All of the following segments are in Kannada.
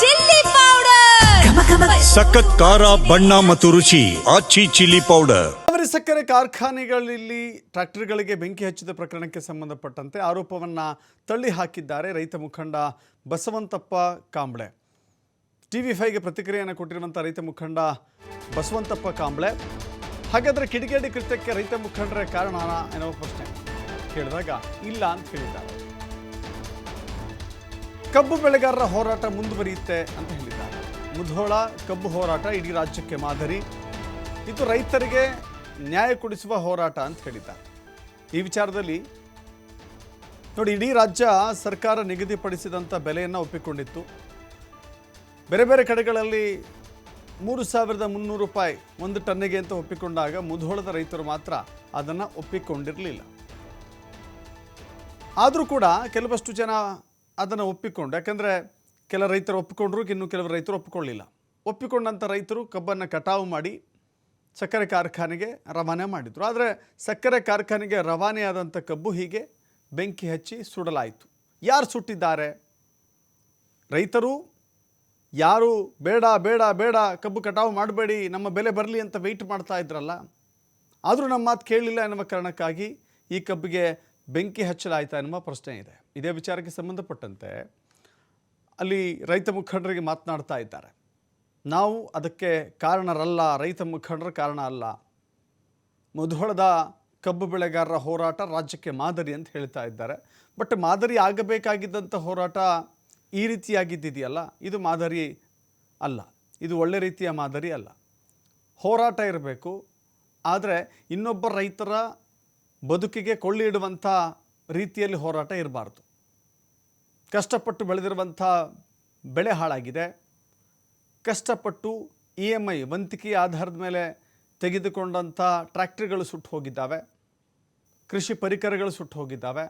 Chilli powder. ಸಖತ್ ಖಾರ ಬಣ್ಣ ಮತ್ತು ರುಚಿ ಆಚಿ ಚಿಲ್ಲಿ ಪೌಡರ್. ಅವರಿ ಸಕ್ಕರೆ ಕಾರ್ಖಾನೆಗಳಲ್ಲಿ ಟ್ರ್ಯಾಕ್ಟರ್ಗಳಿಗೆ ಬೆಂಕಿ ಹಚ್ಚಿದ ಪ್ರಕರಣಕ್ಕೆ ಸಂಬಂಧಪಟ್ಟಂತೆ ಆರೋಪವನ್ನು ತಳ್ಳಿ ಹಾಕಿದ್ದಾರೆ ರೈತ ಮುಖಂಡ ಬಸವಂತಪ್ಪ ಕಾಂಬ್ಳೆ. ಟಿ ವಿ ಫೈಗೆ ಪ್ರತಿಕ್ರಿಯೆಯನ್ನು ಕೊಟ್ಟಿರುವಂಥ ರೈತ ಮುಖಂಡ ಬಸವಂತಪ್ಪ ಕಾಂಬ್ಳೆ. ಹಾಗಾದರೆ ಕಿಡಿಗೇಡಿ ಕೃತ್ಯಕ್ಕೆ ರೈತ ಮುಖಂಡರೇ ಕಾರಣ ಎನ್ನುವ ಪ್ರಶ್ನೆ ಕೇಳಿದಾಗ ಇಲ್ಲ ಅಂತ ಹೇಳಿದ್ದಾರೆ. ಕಬ್ಬು ಬೆಳೆಗಾರರ ಹೋರಾಟ ಮುಂದುವರಿಯುತ್ತೆ ಅಂತ ಹೇಳಿದ್ದಾರೆ. ಮುಧೋಳ ಕಬ್ಬು ಹೋರಾಟ ಇಡೀ ರಾಜ್ಯಕ್ಕೆ ಮಾದರಿ. ಇದು ರೈತರಿಗೆ ನ್ಯಾಯ ಕೊಡಿಸುವ ಹೋರಾಟ ಅಂತ ಹೇಳಿದ್ದಾರೆ. ಈ ವಿಚಾರದಲ್ಲಿ ನೋಡಿ, ಇಡೀ ರಾಜ್ಯ ಸರ್ಕಾರ ನಿಗದಿಪಡಿಸಿದಂಥ ಬೆಲೆಯನ್ನು ಒಪ್ಪಿಕೊಂಡಿತ್ತು. ಬೇರೆ ಬೇರೆ ಕಡೆಗಳಲ್ಲಿ ಮೂರು ಸಾವಿರದ ಮುನ್ನೂರು ರೂಪಾಯಿ ಒಂದು ಟನ್ನಿಗೆ ಅಂತ ಒಪ್ಪಿಕೊಂಡಾಗ ಮುಧೋಳದ ರೈತರು ಮಾತ್ರ ಅದನ್ನು ಒಪ್ಪಿಕೊಂಡಿರಲಿಲ್ಲ. ಆದರೂ ಕೂಡ ಕೆಲವಷ್ಟು ಜನ ಅದನ್ನು ಒಪ್ಪಿಕೊಂಡು, ಯಾಕಂದರೆ ಕೆಲ ರೈತರು ಒಪ್ಪಿಕೊಂಡ್ರು, ಇನ್ನು ಕೆಲವು ರೈತರು ಒಪ್ಪಿಕೊಳ್ಳಿಲ್ಲ. ಒಪ್ಪಿಕೊಂಡಂಥ ರೈತರು ಕಬ್ಬನ್ನು ಕಟಾವು ಮಾಡಿ ಸಕ್ಕರೆ ಕಾರ್ಖಾನೆಗೆ ರವಾನೆ ಮಾಡಿದರು. ಆದರೆ ಸಕ್ಕರೆ ಕಾರ್ಖಾನೆಗೆ ರವಾನೆಯಾದಂಥ ಕಬ್ಬು ಹೀಗೆ ಬೆಂಕಿ ಹಚ್ಚಿ ಸುಡಲಾಯಿತು. ಯಾರು ಸುಟ್ಟಿದ್ದಾರೆ? ರೈತರು? ಯಾರು? ಬೇಡ ಬೇಡ ಬೇಡ, ಕಬ್ಬು ಕಟಾವು ಮಾಡಬೇಡಿ, ನಮ್ಮ ಬೆಲೆ ಬರಲಿ ಅಂತ ವೆಯ್ಟ್ ಮಾಡ್ತಾ ಇದ್ರಲ್ಲ. ಆದರೂ ನಮ್ಮ ಮಾತು ಕೇಳಲಿಲ್ಲ ಎನ್ನುವ ಕಾರಣಕ್ಕಾಗಿ ಈ ಕಬ್ಬಿಗೆ ಬೆಂಕಿ ಹಚ್ಚಲಾಯಿತಾ ಎನ್ನುವ ಪ್ರಶ್ನೆ ಇದೆ. ಇದೇ ವಿಚಾರಕ್ಕೆ ಸಂಬಂಧಪಟ್ಟಂತೆ ಅಲ್ಲಿ ರೈತ ಮುಖಂಡರಿಗೆ ಮಾತನಾಡ್ತಾ ಇದ್ದಾರೆ. ನಾವು ಅದಕ್ಕೆ ಕಾರಣರಲ್ಲ, ರೈತ ಮುಖಂಡರ ಕಾರಣ ಅಲ್ಲ. ಮುಧೋಳದ ಕಬ್ಬು ಬೆಳೆಗಾರರ ಹೋರಾಟ ರಾಜ್ಯಕ್ಕೆ ಮಾದರಿ ಅಂತ ಹೇಳ್ತಾ ಇದ್ದಾರೆ. ಬಟ್ ಮಾದರಿ ಆಗಬೇಕಾಗಿದ್ದಂಥ ಹೋರಾಟ ಈ ರೀತಿಯಾಗಿದ್ದಿದೆಯಲ್ಲ? ಇದು ಮಾದರಿ ಅಲ್ಲ. ಇದು ಒಳ್ಳೆ ರೀತಿಯ ಮಾದರಿ ಅಲ್ಲ. ಹೋರಾಟ ಇರಬೇಕು. ಆದರೆ ಇನ್ನೊಬ್ಬ ರೈತರ ಬದುಕಿಗೆ ಕೊಳ್ಳಿ ಇಡುವಂಥ ರೀತಿಯಲ್ಲಿ ಹೋರಾಟ ಇರಬಾರ್ದು. ಕಷ್ಟಪಟ್ಟು ಬೆಳೆದಿರುವಂಥ ಬೆಳೆ ಹಾಳಾಗಿದೆ. ಕಷ್ಟಪಟ್ಟು ಇ ಎಂ ಐ, ವಂತಿಕೆಯ ಆಧಾರದ ಮೇಲೆ ತೆಗೆದುಕೊಂಡಂಥ ಟ್ರ್ಯಾಕ್ಟ್ರಿಗಳು ಸುಟ್ಟು ಹೋಗಿದ್ದಾವೆ. ಕೃಷಿ ಪರಿಕರಗಳು ಸುಟ್ಟು ಹೋಗಿದ್ದಾವೆ.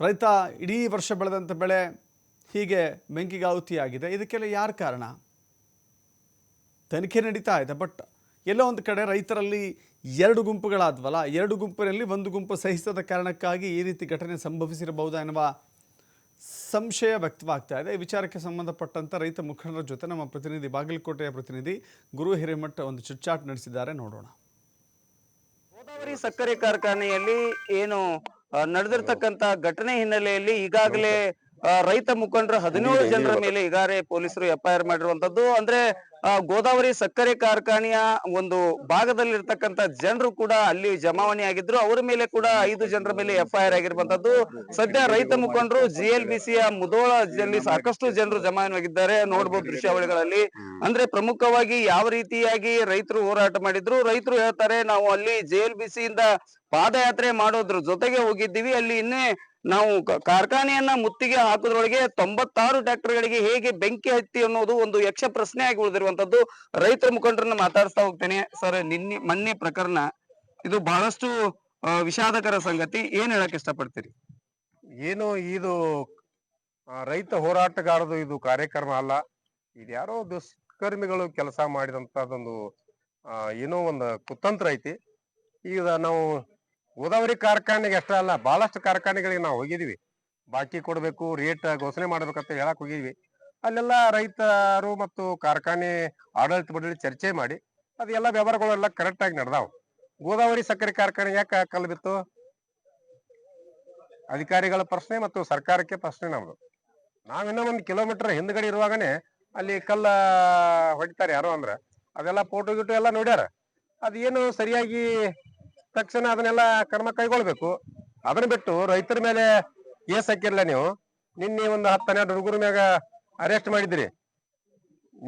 ರೈತ ಇಡೀ ವರ್ಷ ಬೆಳೆದಂಥ ಬೆಳೆ ಹೀಗೆ ಬೆಂಕಿಗಾಹುತಿಯಾಗಿದೆ ಇದಕ್ಕೆಲ್ಲ ಯಾರು ಕಾರಣ? ತನಿಖೆ ನಡೀತಾ ಇದೆ, ಬಟ್ ಎಲ್ಲೋ ಒಂದು ಕಡೆ ರೈತರಲ್ಲಿ ಎರಡು ಗುಂಪುಗಳಾದ್ವಲ್ಲ ಎರಡು ಗುಂಪಿನಲ್ಲಿ ಒಂದು ಗುಂಪು ಸಹಿಸದ ಕಾರಣಕ್ಕಾಗಿ ಈ ರೀತಿ ಘಟನೆ ಸಂಭವಿಸಿರಬಹುದಾ ಎನ್ನುವ ಸಂಶಯ ವ್ಯಕ್ತವಾಗ್ತಾ ಇದೆ. ಈ ವಿಚಾರಕ್ಕೆ ಸಂಬಂಧಪಟ್ಟಂತ ರೈತ ಮುಖಂಡರ ಜೊತೆ ನಮ್ಮ ಪ್ರತಿನಿಧಿ ಬಾಗಲಕೋಟೆಯ ಪ್ರತಿನಿಧಿ ಗುರು ಹಿರೇಮಠ ಒಂದು ಚುಚ್ಚಾಟ್ ನಡೆಸಿದ್ದಾರೆ. ನೋಡೋಣ. ಗೋದಾವರಿ ಸಕ್ಕರೆ ಕಾರ್ಖಾನೆಯಲ್ಲಿ ಏನು ನಡೆದಿರ್ತಕ್ಕಂತ ಘಟನೆ ಹಿನ್ನೆಲೆಯಲ್ಲಿ ಈಗಾಗಲೇ ರೈತ ಮುಖಂಡರ ಹದಿನೇಳು ಜನರ ಮೇಲೆ ಈಗಾಗಲೇ ಪೊಲೀಸರು ಎಫ್ಐಆರ್ ಮಾಡಿರುವಂತದ್ದು ಅಂದ್ರೆ ಆ, ಗೋದಾವರಿ ಸಕ್ಕರೆ ಕಾರ್ಖಾನೆಯ ಒಂದು ಭಾಗದಲ್ಲಿರ್ತಕ್ಕಂತ ಜನರು ಕೂಡ ಅಲ್ಲಿ ಜಮಾವಣೆ ಆಗಿದ್ರು. ಅವರ ಮೇಲೆ ಕೂಡ ಐದು ಜನರ ಮೇಲೆ ಎಫ್ಐಆರ್ ಆಗಿರುವಂತದ್ದು ಸದ್ಯ ರೈತ ಮುಖಂಡರು ಜಿ ಎಲ್ ಬಿ ಸಿಯ ಸಾಕಷ್ಟು ಜನರು ಜಮಾವಣೆಯಾಗಿದ್ದಾರೆ. ನೋಡಬಹುದು ದೃಶ್ಯಾವಳಿಗಳಲ್ಲಿ. ಅಂದ್ರೆ ಪ್ರಮುಖವಾಗಿ ಯಾವ ರೀತಿಯಾಗಿ ರೈತರು ಹೋರಾಟ ಮಾಡಿದ್ರು? ರೈತರು ಹೇಳ್ತಾರೆ ನಾವು ಅಲ್ಲಿ ಜೆ ಎಲ್ ಬಿ ಇಂದ ಪಾದಯಾತ್ರೆ ಮಾಡೋದ್ರ ಜೊತೆಗೆ ಹೋಗಿದ್ದೀವಿ. ಅಲ್ಲಿ ಇನ್ನೇ ನಾವು ಕಾರ್ಖಾನೆಯನ್ನ ಮುತ್ತಿಗೆ ಹಾಕೋದ್ರೊಳಗೆ ತೊಂಬತ್ತಾರು ಟ್ರಾಕ್ಟರ್ ಗಳಿಗೆ ಹೇಗೆ ಬೆಂಕಿ ಹತ್ತಿ ಅನ್ನೋದು ಒಂದು ಯಕ್ಷ ಪ್ರಶ್ನೆ ಆಗಿ ಉಳಿದಿರುವಂತದ್ದು ರೈತರ ಮುಖಂಡರನ್ನ ಮಾತಾಡಿಸ್ತಾ ಹೋಗ್ತೇನೆ. ಸರ್, ನಿನ್ನೆ ಮೊನ್ನೆ ಪ್ರಕರಣ ಇದು ಬಹಳಷ್ಟು ವಿಷಾದಕರ ಸಂಗತಿ. ಏನ್ ಹೇಳಕ್ ಇಷ್ಟಪಡ್ತೀರಿ? ಏನು ಇದು ರೈತ ಹೋರಾಟಗಾರದು ಇದು ಕಾರ್ಯಕ್ರಮ ಅಲ್ಲ. ಇದು ಯಾರೋ ದುಷ್ಕರ್ಮಿಗಳು ಕೆಲಸ ಮಾಡಿದಂತದೊಂದು ಏನೋ ಒಂದು ಕುತಂತ್ರ ಐತಿ. ಈಗ ನಾವು ಗೋದಾವರಿ ಕಾರ್ಖಾನೆಗೆ ಅಷ್ಟೇ ಅಲ್ಲ, ಬಹಳಷ್ಟು ಕಾರ್ಖಾನೆಗಳಿಗೆ ನಾವು ಹೋಗಿದ್ದೀವಿ. ಬಾಕಿ ಕೊಡಬೇಕು ರೇಟ್ ಘೋಷಣೆ ಮಾಡಬೇಕಂತ ಹೇಳಕ್ ಹೋಗಿದ್ವಿ ಅಲ್ಲೆಲ್ಲ ರೈತರು ಮತ್ತು ಕಾರ್ಖಾನೆ ಆಡಳಿತ ಮಂಡಳಿ ಚರ್ಚೆ ಮಾಡಿ ಅದೆಲ್ಲ ವ್ಯವಹಾರಗಳೆಲ್ಲ ಕರೆಕ್ಟ್ ಆಗಿ ನಡೆದಾವ್. ಗೋದಾವರಿ ಸಕ್ಕರೆ ಕಾರ್ಖಾನೆ ಯಾಕೆ ಕಲ್ಲು ಬಿತ್ತು? ಅಧಿಕಾರಿಗಳ ಪ್ರಶ್ನೆ ಮತ್ತು ಸರ್ಕಾರಕ್ಕೆ ಪ್ರಶ್ನೆ ನಮ್ದು. ನಾವಿನ್ನ ಒಂದು ಕಿಲೋಮೀಟರ್ ಹಿಂದ್ಗಡೆ ಇರುವಾಗನೇ ಅಲ್ಲಿ ಕಲ್ಲ ಹೊಡಿತಾರೆ ಯಾರೋ ಅಂದ್ರೆ, ಅದೆಲ್ಲ ಫೋಟೋ ಗಿಟೋ ಎಲ್ಲ ನೋಡ್ಯಾರ. ಅದೇನು ಸರಿಯಾಗಿ ತಕ್ಷಣ ಅದನ್ನೆಲ್ಲ ಕ್ರಮ ಕೈಗೊಳ್ಬೇಕು. ಅದನ್ನ ಬಿಟ್ಟು ರೈತರ ಮೇಲೆ ಕೇಸ್ ಹಾಕಿರ್ಲ ನೀವು. ನಿನ್ನೆ ಒಂದು ಹತ್ತು ಹನ್ನೆರಡು ಹುಡುಗರ ಮ್ಯಾಗ ಅರೆಸ್ಟ್ ಮಾಡಿದ್ರಿ.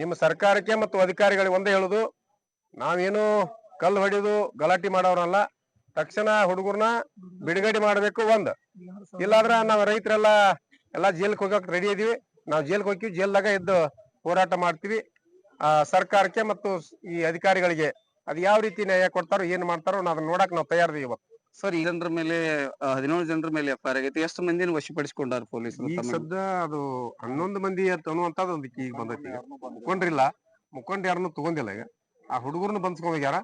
ನಿಮ್ಮ ಸರ್ಕಾರಕ್ಕೆ ಮತ್ತು ಅಧಿಕಾರಿಗಳಿಗೆ ಒಂದೇ ಹೇಳುದು, ನಾವೇನು ಕಲ್ಲು ಹೊಡೆದು ಗಲಾಟೆ ಮಾಡೋರಲ್ಲ, ತಕ್ಷಣ ಹುಡುಗರ್ನ ಬಿಡುಗಡೆ ಮಾಡಬೇಕು ಒಂದ್. ಇಲ್ಲಾಂದ್ರ ನಾವು ರೈತರೆಲ್ಲ ಎಲ್ಲಾ ಜೈಲ್ಗೆ ಹೋಗಕ್ ರೆಡಿ ಇದೀವಿ. ನಾವು ಜೈಲ್ಗೆ ಹೋಗಿ ಜೈಲ್ದಾಗ ಇದ್ದು ಹೋರಾಟ ಮಾಡ್ತೀವಿ. ಆ ಸರ್ಕಾರಕ್ಕೆ ಮತ್ತು ಈ ಅಧಿಕಾರಿಗಳಿಗೆ ಅದ್ ಯಾವ ರೀತಿ ನ್ಯಾಯ ಕೊಡ್ತಾರೋ ಏನ್ ಮಾಡ್ತಾರೋ ಅದನ್ನ ನೋಡಕ್ ನಾವು ತಯಾರಿದೀವಿ ಇವತ್ತು. ಸರ್ ಈ ಜನರ ಮೇಲೆ ಹದಿನೇಳು ಜನರ ಮೇಲೆ ಎಫ್ಐಆರ್ ಆಗೈತೆ. ಎಷ್ಟು ಮಂದಿನ ವಶಪಡಿಸಿಕೊಂಡಾರ ಪೊಲೀಸರು ಈಗ ತಮ್ಮ- ಸದ್ಯ ಅದು ಹನ್ನೊಂದು ಮಂದಿ ಅಂತ ಅನ್ನುವಂಥದ್ದು ಒಂದು ಈಗ ಬಂದೈತಿ. ಮುಖಂಡ್ರಿಲ್ಲ. ಮುಖಂಡ್ ಯಾರನ್ನು ತಗೊಂಡಿಲ್ಲ ಈಗ. ಆ ಹುಡುಗರನ್ನ ಬಂದ್ಸ್ಕೊಂಡ್ ಹೋಗ್ಯಾರ.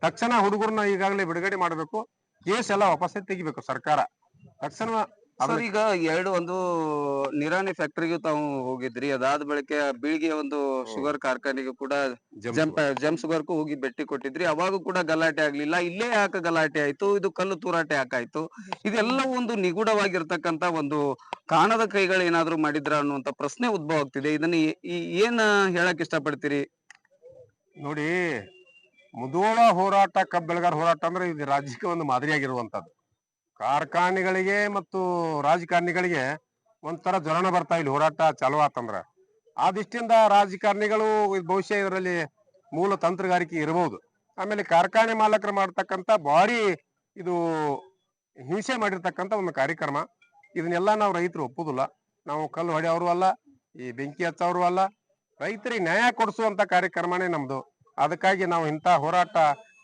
ತಕ್ಷಣ ಹುಡುಗರನ್ನ ಈಗಾಗಲೇ ಬಿಡುಗಡೆ ಮಾಡ್ಬೇಕು. ಕೇಸ್ ಎಲ್ಲ ವಾಪಸ್ ತೆಗಿಬೇಕು ಸರ್ಕಾರ. ತಕ್ಷಣ ಸರ್ ಈಗ ಎರಡು ಒಂದು ನಿರಾಣಿ ಫ್ಯಾಕ್ಟರಿಗೂ ತಾವು ಹೋಗಿದ್ರಿ. ಅದಾದ ಬಳಿಕ ಬೀಳಿಗೆ ಒಂದು ಶುಗರ್ ಕಾರ್ಖಾನೆಗೂ ಕೂಡ ಜಂಪ್ ಜಮ್ ಶುಗರ್ಗೂ ಹೋಗಿ ಭೇಟಿ ಕೊಟ್ಟಿದ್ರಿ. ಅವಾಗ ಕೂಡ ಗಲಾಟೆ ಆಗ್ಲಿಲ್ಲ. ಇಲ್ಲೇ ಯಾಕೆ ಗಲಾಟೆ ಆಯ್ತು? ಇದು ಕಲ್ಲು ತೂರಾಟೆ ಯಾಕಾಯ್ತು ಇದೆಲ್ಲ ಒಂದು ನಿಗೂಢವಾಗಿರ್ತಕ್ಕಂತ ಒಂದು ಕಾಣದ ಕೈಗಳು ಏನಾದ್ರು ಮಾಡಿದ್ರ ಅನ್ನುವಂತ ಪ್ರಶ್ನೆ ಉದ್ಭವ ಆಗ್ತಿದೆ. ಇದನ್ನ ಏನ್ ಹೇಳಕ್ ಇಷ್ಟಪಡ್ತೀರಿ? ನೋಡಿ ಮುದೋಳ ಹೋರಾಟ ಕಬ್ಬ್ ಬೆಳೆಗಾರ ಹೋರಾಟ ಅಂದ್ರೆ ಇದು ರಾಜ್ಯಕ್ಕೆ ಒಂದು ಮಾದರಿಯಾಗಿರುವಂತದ್ದು. ಕಾರ್ಖಾನೆಗಳಿಗೆ ಮತ್ತು ರಾಜಕಾರಣಿಗಳಿಗೆ ಒಂಥರ ಜ್ವರನ ಬರ್ತಾ ಇಲ್ಲಿ, ಹೋರಾಟ ಚಾಲು ಆತಂದ್ರ. ಆ ದೃಷ್ಟಿಯಿಂದ ರಾಜಕಾರಣಿಗಳು ಬಹುಶಃ ಇದರಲ್ಲಿ ಮೂಲ ತಂತ್ರಗಾರಿಕೆ ಇರಬಹುದು ಆಮೇಲೆ ಕಾರ್ಖಾನೆ ಮಾಲಕರು ಮಾಡತಕ್ಕಂತ ಭಾರಿ ಇದು ಹಿಂಸೆ ಮಾಡಿರ್ತಕ್ಕಂತ ಒಂದು ಕಾರ್ಯಕ್ರಮ. ಇದನ್ನೆಲ್ಲ ನಾವು ರೈತರು ಒಪ್ಪುದಿಲ್ಲ. ನಾವು ಕಲ್ಲು ಹೊಡೆಯವರು ಅಲ್ಲ, ಈ ಬೆಂಕಿ ಹಚ್ಚೋರು ಅಲ್ಲ. ರೈತರಿಗೆ ನ್ಯಾಯ ಕೊಡಿಸುವಂತ ಕಾರ್ಯಕ್ರಮನೇ ನಮ್ದು. ಅದಕ್ಕಾಗಿ ನಾವು ಇಂಥ ಹೋರಾಟ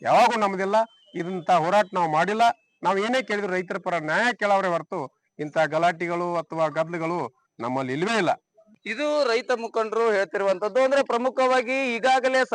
ಯಾವಾಗೂ ನಮ್ದಿಲ್ಲ. ಇದಂತ ಹೋರಾಟ ನಾವು ಮಾಡಿಲ್ಲ. ನಾವು ಏನೇ ಕೇಳಿದ್ರು ರೈತರ ಪರ ನ್ಯಾಯ ಕೇಳವ್ರೆ ಹೊರತು ಇಂತಹ ಗಲಾಟೆಗಳು ಅಥವಾ ಗದ್ದಲಗಳು ನಮ್ಮಲ್ಲಿ ಇಲ್ವೇ ಇಲ್ಲ. ಇದು ರೈತ ಮುಖಂಡರು ಹೇಳ್ತಿರುವಂತದ್ದು ಅಂದ್ರೆ ಪ್ರಮುಖವಾಗಿ ಈಗಾಗಲೇ